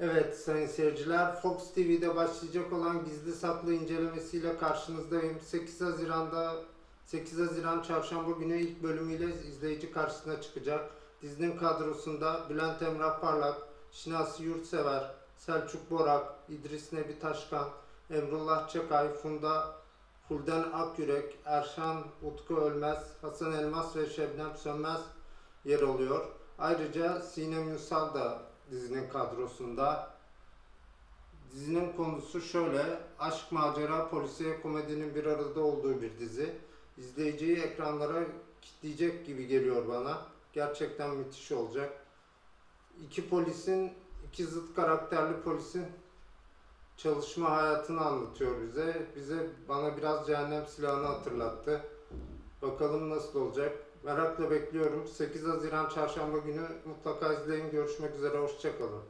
Evet sayın seyirciler, Fox TV'de başlayacak olan gizli saklı incelemesiyle karşınızdayım. 8 Haziran'da 8 Haziran Çarşamba günü ilk bölümüyle izleyici karşısına çıkacak. Dizinin kadrosunda Bülent Emrah Parlak, Şinasi Yurtsever, Selçuk Borak, İdris Nebi Taşkan, Emrullah Çakay, Funda Fulden Akyürek, Erşan Utku Ölmez, Hasan Elmas ve Şebnem Sönmez yer alıyor. Ayrıca Sinem Ünsal da dizinin kadrosunda. Dizinin konusu şöyle, aşk, macera, polisiye komedinin bir arada olduğu bir dizi. İzleyiciyi ekranlara kitleyecek gibi geliyor bana. Gerçekten müthiş olacak. İki polisin, iki zıt karakterli polisin çalışma hayatını anlatıyor bize. Bize bana biraz cehennem silahını hatırlattı. Bakalım nasıl olacak. Merakla bekliyorum. 8 Haziran Çarşamba günü mutlaka izleyin. Görüşmek üzere. Hoşçakalın.